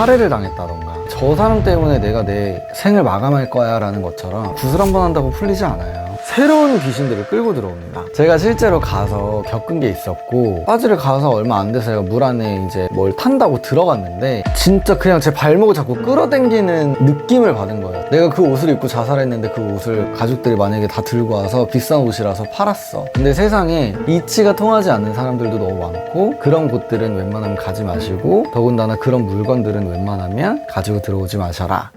살해를 당했다던가. 저 사람 때문에 내가 내 생을 마감할 거야 라는 것처럼 구슬 한 번 한다고 풀리지 않아요 새로운 귀신들을 끌고 들어옵니다. 제가 실제로 가서 겪은 게 있었고 빠지를 가서 얼마 안 돼서 제가 물 안에 이제 뭘 탄다고 들어갔는데 진짜 그냥 제 발목을 자꾸 끌어당기는 느낌을 받은 거예요. 내가 그 옷을 입고 자살했는데 그 옷을 가족들이 만약에 다 들고 와서 비싼 옷이라서 팔았어. 근데 세상에 이치가 통하지 않는 사람들도 너무 많고 그런 곳들은 웬만하면 가지 마시고 더군다나 그런 물건들은 웬만하면 가지고 들어오지 마셔라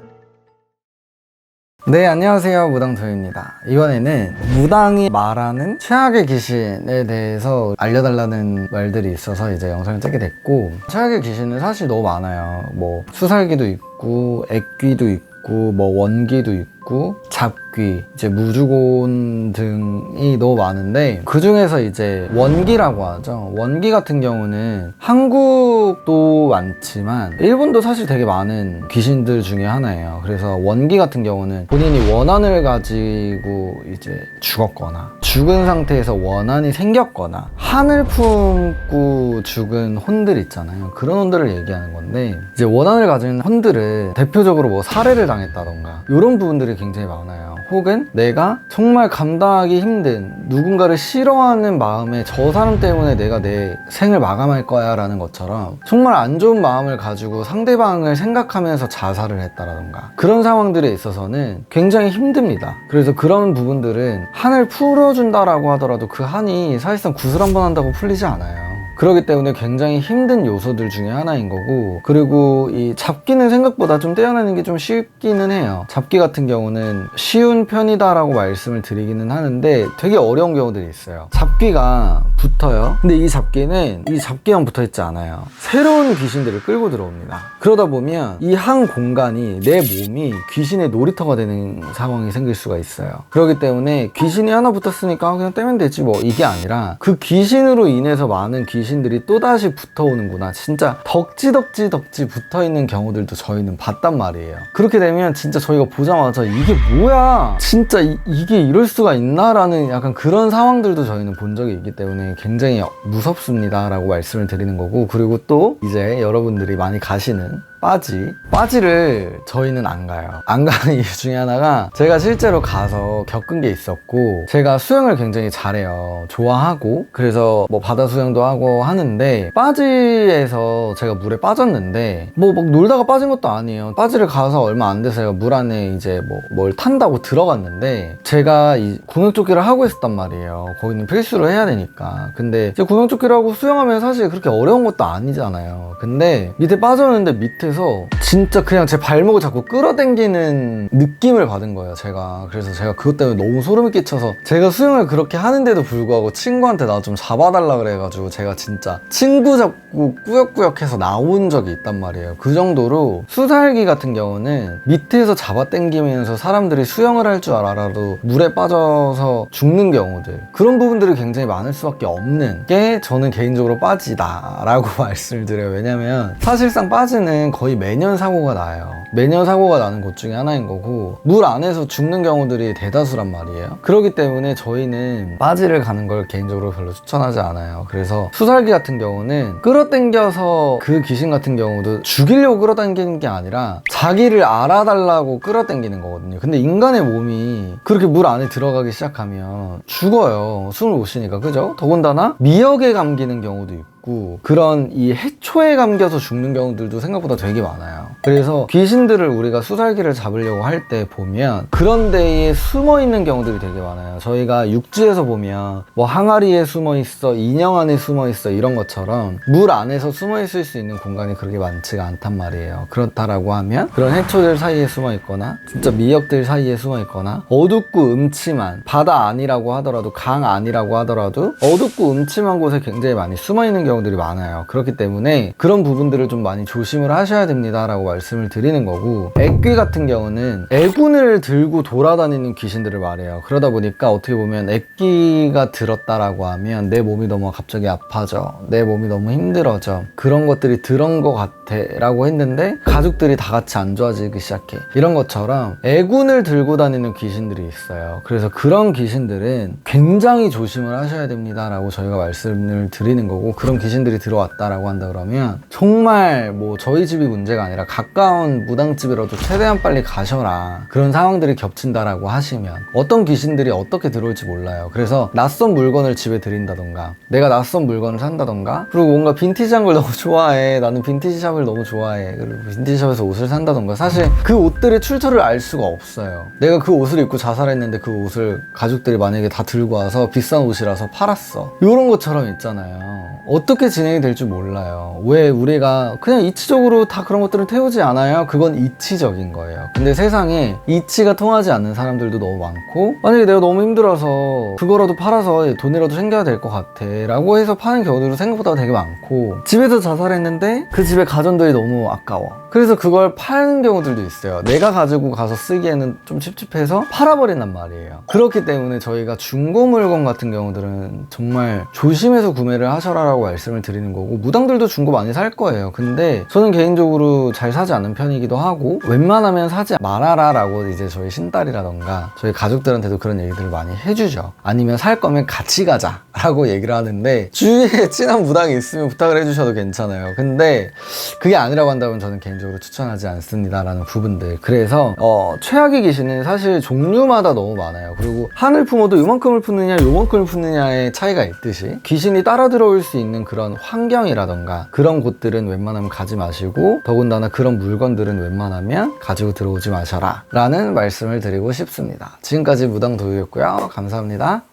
네, 안녕하세요. 무당토입니다. 이번에는 무당이 말하는 최악의 귀신에 대해서 알려달라는 말들이 있어서 이제 영상을 찍게 됐고, 최악의 귀신은 사실 너무 많아요. 뭐, 수살기도 있고, 액귀도 있고, 뭐, 원기도 있고, 잡귀, 이제 무주곤 등이 너무 많은데, 그 중에서 이제 원기라고 하죠. 원기 같은 경우는 한국도 많지만, 일본도 사실 되게 많은 귀신들 중에 하나예요. 그래서 원기 같은 경우는 본인이 원한을 가지고 이제 죽었거나, 죽은 상태에서 원한이 생겼거나, 한을 품고 죽은 혼들 있잖아요. 그런 혼들을 얘기하는 건데, 이제 원한을 가진 혼들은 대표적으로 뭐 살해를 당했다던가, 이런 부분들이 굉장히 많아요. 혹은 내가 정말 감당하기 힘든 누군가를 싫어하는 마음에 저 사람 때문에 내가 내 생을 마감할 거야 라는 것처럼 정말 안 좋은 마음을 가지고 상대방을 생각하면서 자살을 했다라던가 그런 상황들에 있어서는 굉장히 힘듭니다. 그래서 그런 부분들은 한을 풀어준다라고 하더라도 그 한이 사실상 구슬 한 번 한다고 풀리지 않아요. 그렇기 때문에 굉장히 힘든 요소들 중에 하나인 거고 그리고 이 잡기는 생각보다 좀 떼어내는 게 좀 쉽기는 해요. 잡기 같은 경우는 쉬운 편이다라고 말씀을 드리기는 하는데 되게 어려운 경우들이 있어요. 잡기가 붙어요. 근데 이 잡기는 이 잡기만 붙어 있지 않아요. 새로운 귀신들을 끌고 들어옵니다. 그러다 보면 이 한 공간이 내 몸이 귀신의 놀이터가 되는 상황이 생길 수가 있어요. 그렇기 때문에 귀신이 하나 붙었으니까 그냥 떼면 되지 뭐. 이게 아니라 그 귀신으로 인해서 많은 귀신 들이 또다시 붙어오는구나. 진짜 덕지 덕지 덕지 붙어있는 경우들도 저희는 봤단 말이에요. 그렇게 되면 진짜 저희가 보자마자 이게 뭐야? 진짜 이, 이게 이럴 수가 있나 라는 약간 그런 상황들도 저희는 본 적이 있기 때문에 굉장히 무섭습니다 라고 말씀을 드리는 거고 그리고 또 이제 여러분들이 많이 가시는 빠지. 빠지를 저희는 안 가요. 안 가는 이유 중에 하나가 제가 실제로 가서 겪은 게 있었고 제가 수영을 굉장히 잘해요. 좋아하고. 그래서 뭐 바다 수영도 하고 하는데 빠지에서 제가 물에 빠졌는데 뭐 막 놀다가 빠진 것도 아니에요. 빠지를 가서 얼마 안 돼서 제가 물 안에 이제 뭐 뭘 탄다고 들어갔는데 제가 이 구명조끼를 하고 있었단 말이에요. 거기는 필수로 해야 되니까. 근데 구명조끼를 하고 수영하면 사실 그렇게 어려운 것도 아니잖아요. 근데 밑에 빠졌는데 밑에 서 진짜 그냥 제 발목을 자꾸 끌어당기는 느낌을 받은 거예요 제가. 그래서 제가 그것 때문에 너무 소름이 끼쳐서 제가 수영을 그렇게 하는데도 불구하고 친구한테 나 좀 잡아달라 그래가지고 제가 진짜 친구 잡고 꾸역꾸역 해서 나온 적이 있단 말이에요. 그 정도로 수살기 같은 경우는 밑에서 잡아당기면서 사람들이 수영을 할 줄 알아도 물에 빠져서 죽는 경우들 그런 부분들이 굉장히 많을 수밖에 없는 게 저는 개인적으로 빠지다라고 말씀을 드려요. 왜냐면 사실상 빠지는 거의 매년 사고가 나요. 매년 사고가 나는 곳 중에 하나인 거고 물 안에서 죽는 경우들이 대다수란 말이에요. 그렇기 때문에 저희는 빠지를 가는 걸 개인적으로 별로 추천하지 않아요. 그래서 수살기 같은 경우는 끌어당겨서 그 귀신 같은 경우도 죽이려고 끌어당기는 게 아니라 자기를 알아달라고 끌어당기는 거거든요. 근데 인간의 몸이 그렇게 물 안에 들어가기 시작하면 죽어요. 숨을 못 쉬니까. 그죠? 더군다나 미역에 감기는 경우도 있고 있고 그런 이 해초에 감겨서 죽는 경우들도 생각보다 되게 많아요. 그래서 귀신들을 우리가 수살기를 잡으려고 할 때 보면 그런 데에 숨어 있는 경우들이 되게 많아요. 저희가 육지에서 보면 뭐 항아리에 숨어 있어, 인형 안에 숨어 있어 이런 것처럼 물 안에서 숨어 있을 수 있는 공간이 그렇게 많지가 않단 말이에요. 그렇다라고 하면 그런 해초들 사이에 숨어 있거나 진짜 미역들 사이에 숨어 있거나 어둡고 음침한 바다 아니라고 하더라도 강 아니라고 하더라도 어둡고 음침한 곳에 굉장히 많이 숨어 있는 경우들이 많아요. 그렇기 때문에 그런 부분들을 좀 많이 조심을 하셔야 됩니다라고 말씀을 드리는 거고 애귀 같은 경우는 애군을 들고 돌아다니는 귀신들을 말해요. 그러다 보니까 어떻게 보면 애귀가 들었다라고 하면 내 몸이 너무 갑자기 아파져. 내 몸이 너무 힘들어져. 그런 것들이 들은 것 같아. 라고 했는데 가족들이 다 같이 안 좋아지기 시작해. 이런 것처럼 애군을 들고 다니는 귀신들이 있어요. 그래서 그런 귀신들은 굉장히 조심을 하셔야 됩니다 라고 저희가 말씀을 드리는 거고 그런 귀신들이 들어왔다라고 한다 그러면 정말 뭐 저희 집이 문제가 아니라 가까운 무당집이라도 최대한 빨리 가셔라. 그런 상황들이 겹친다라고 하시면 어떤 귀신들이 어떻게 들어올지 몰라요. 그래서 낯선 물건을 집에 들인다던가 내가 낯선 물건을 산다던가 그리고 뭔가 빈티지한 걸 너무 좋아해. 나는 빈티지 샵을 너무 좋아해. 그리고 빈티지 샵에서 옷을 산다던가 사실 그 옷들의 출처를 알 수가 없어요. 내가 그 옷을 입고 자살했는데 그 옷을 가족들이 만약에 다 들고 와서 비싼 옷이라서 팔았어. 이런 것처럼 있잖아요. 어떻게 진행이 될지 몰라요. 왜 우리가 그냥 이치적으로 다 그런 것들을 태우지 않아요? 그건 이치적인 거예요. 근데 세상에 이치가 통하지 않는 사람들도 너무 많고 만약에 내가 너무 힘들어서 그거라도 팔아서 돈이라도 챙겨야 될 것 같아 라고 해서 파는 경우들도 생각보다 되게 많고 집에서 자살했는데 그 집에 가전들이 너무 아까워. 그래서 그걸 파는 경우들도 있어요. 내가 가지고 가서 쓰기에는 좀 찝찝해서 팔아버린단 말이에요. 그렇기 때문에 저희가 중고 물건 같은 경우들은 정말 조심해서 구매를 하셔라라고 말씀을 드리는 거고 무당들도 중고 많이 살 거예요. 근데 저는 개인적으로 잘 사지 않는 편이기도 하고 웬만하면 사지 말아라 라고 이제 저희 신딸이라던가 저희 가족들한테도 그런 얘기들을 많이 해주죠. 아니면 살 거면 같이 가자 라고 얘기를 하는데 주위에 친한 무당이 있으면 부탁을 해주셔도 괜찮아요. 근데 그게 아니라고 한다면 저는 개인적으로 추천하지 않습니다 라는 부분들. 그래서 어, 최악의 귀신은 사실 종류마다 너무 많아요. 그리고 하늘 품어도 요만큼을 품느냐 요만큼을 품느냐의 차이가 있듯이 귀신이 따라 들어올 수 있는 그런 환경이라던가 그런 곳들은 웬만하면 가지 마시고 더군다나 그런 물건들은 웬만하면 가지고 들어오지 마셔라 라는 말씀을 드리고 싶습니다. 지금까지 무당도유였고요. 감사합니다.